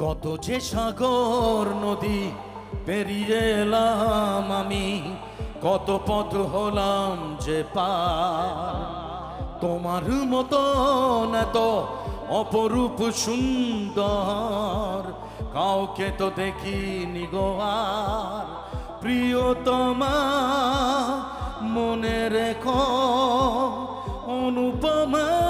কত যে সাগর নদী পেরিয়ে এলাম আমি, কত পথ হলাম যে পার। তোমার মতন এত অপরূপ সুন্দর, কাউকে তো দেখিনি গো আর। প্রিয়তমা, মনে রেখো অনুপমা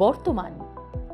বর্তমান।